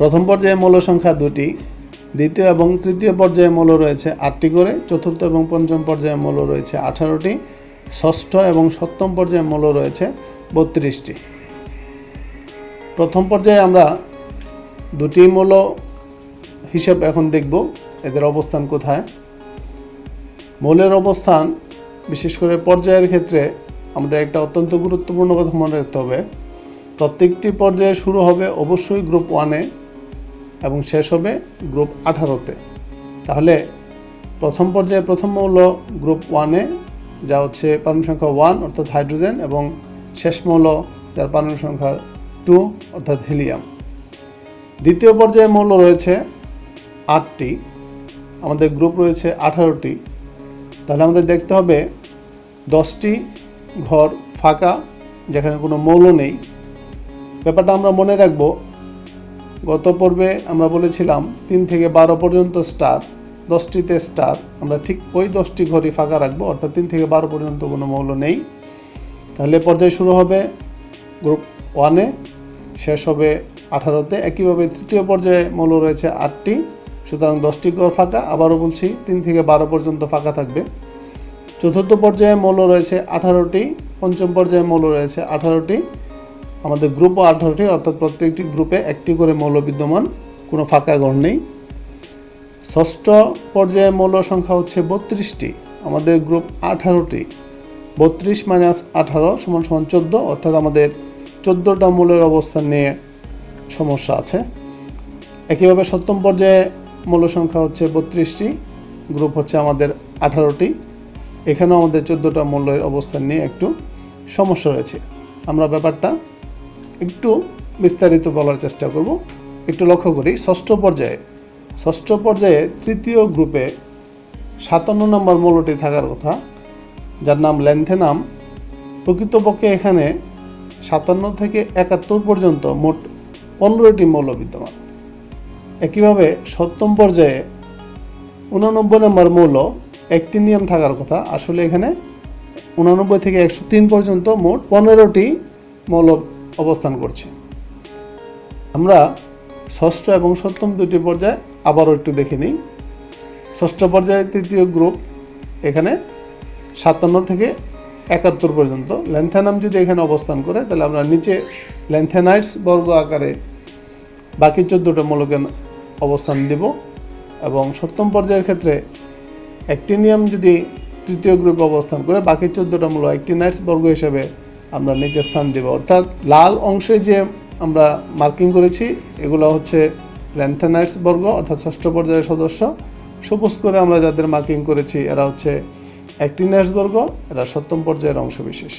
প্রথম পর্যায়ে মৌল সংখ্যা দুটি, দ্বিতীয় এবং তৃতীয় পর্যায়ে মৌল রয়েছে আটটি করে, চতুর্থ এবং পঞ্চম পর্যায়ে মৌল রয়েছে আঠারোটি, ষষ্ঠ এবং সপ্তম পর্যায়ে মৌল রয়েছে বত্রিশটি। প্রথম পর্যায়ে আমরা দুটি মৌল হিসেব এখন দেখব, এদের অবস্থান কোথায়। মৌলের অবস্থান, বিশেষ করে পর্যায়ের ক্ষেত্রে আমাদের একটা অত্যন্ত গুরুত্বপূর্ণ কথা মনে রাখতে হবে। প্রত্যেকটি পর্যায়ে শুরু হবে অবশ্যই গ্রুপ ওয়ানে। এবং শেষ হবে গ্রুপ আঠারোতে। তাহলে প্রথম পর্যায়ে প্রথম মৌল গ্রুপ ওয়ানে, যা হচ্ছে পারমাণু সংখ্যা ওয়ান, অর্থাৎ হাইড্রোজেন, এবং শেষ মৌল, যার পারমাণু সংখ্যা টু, অর্থাৎ হিলিয়াম। দ্বিতীয় পর্যায়ে মৌল রয়েছে আটটি। আমাদের গ্রুপ রয়েছে আঠারোটি। তাহলে আমাদের দেখতে হবে দশটি ঘর ফাঁকা, যেখানে কোনো মৌল নেই। ব্যাপারটা আমরা মনে রাখব গত পর্বে আমরা বলেছিলাম তিন থেকে বারো পর্যন্ত স্টার দশটিতে স্টার আমরা ঠিক ওই দশটি ঘরই ফাঁকা রাখব, অর্থাৎ তিন থেকে বারো পর্যন্ত কোনো মৌল নেই। তাহলে পর্যায় শুরু হবে গ্রুপ ওয়ানে শেষ হবে আঠারোতে। একইভাবে তৃতীয় পর্যায়ে মৌল রয়েছে আটটি, সুতরাং দশটি ঘর ফাঁকা। আবারও বলছি, তিন থেকে বারো পর্যন্ত ফাঁকা থাকবে। চতুর্থ পর্যায়ে মৌল রয়েছে আঠারোটি, পঞ্চম পর্যায়ে মৌল রয়েছে আঠারোটি আমাদের গ্রুপও আঠারোটি, অর্থাৎ প্রত্যেকটি গ্রুপে একটি করে মৌল বিদ্যমান, কোনো ফাঁকা ঘর নেই। ষষ্ঠ পর্যায়ে মৌল সংখ্যা হচ্ছে বত্রিশটি, আমাদের গ্রুপ আঠারোটি। বত্রিশ মাইনাস আঠারো সমান সমান চোদ্দ, অর্থাৎ আমাদের চোদ্দোটা মৌলের অবস্থান নিয়ে সমস্যা আছে। একইভাবে সপ্তম পর্যায়ে মৌল সংখ্যা হচ্ছে বত্রিশটি গ্রুপ হচ্ছে আমাদের আঠারোটি। এখানেও আমাদের চোদ্দোটা মৌলের অবস্থান নিয়ে একটু সমস্যা রয়েছে। আমরা ব্যাপারটা একটু বিস্তারিত বলার চেষ্টা করব। একটু লক্ষ্য করি, ষষ্ঠ পর্যায়ে ষষ্ঠ পর্যায়ে তৃতীয় গ্রুপে সাতান্ন নম্বর মৌলটি থাকার কথা, যার নাম ল্যান্থেনাম প্রকৃতপক্ষে এখানে সাতান্ন থেকে একাত্তর পর্যন্ত মোট পনেরোটি মৌল বিদ্যমান। একইভাবে সপ্তম পর্যায়ে উনানব্বই নম্বর মৌল অ্যাক্টিনিয়াম থাকার কথা, আসলে এখানে উনানব্বই থেকে একশো তিন পর্যন্ত মোট পনেরোটি মৌল অবস্থান করছে। আমরা ষষ্ঠ এবং সপ্তম দুটি পর্যায়ে আবারও একটু দেখে নিই। ষষ্ঠ পর্যায়ে, তৃতীয় গ্রুপ, এখানে সাতান্ন থেকে একাত্তর পর্যন্ত। ল্যান্থানাম যদি এখানে অবস্থান করে, তাহলে আমরা নিচে ল্যান্থানাইটস বর্গ আকারে বাকি চোদ্দোটা মৌলকে অবস্থান দিব। এবং সপ্তম পর্যায়ের ক্ষেত্রে অ্যাক্টিনিয়াম যদি তৃতীয় গ্রুপে অবস্থান করে, বাকি চোদ্দোটা মূল অ্যাক্টিনাইটস বর্গ হিসেবে আমরা নিচে স্থান দেব। অর্থাৎ লাল অংশে যে আমরা মার্কিং করেছি, এগুলো হচ্ছে ল্যান্থানাইটস বর্গ, অর্থাৎ ষষ্ঠ পর্যায়ের সদস্য। সবুজ করে আমরা যাদের মার্কিং করেছি, এরা হচ্ছে অ্যাক্টিনাইটস বর্গ, এরা সপ্তম পর্যায়ের অংশ বিশেষ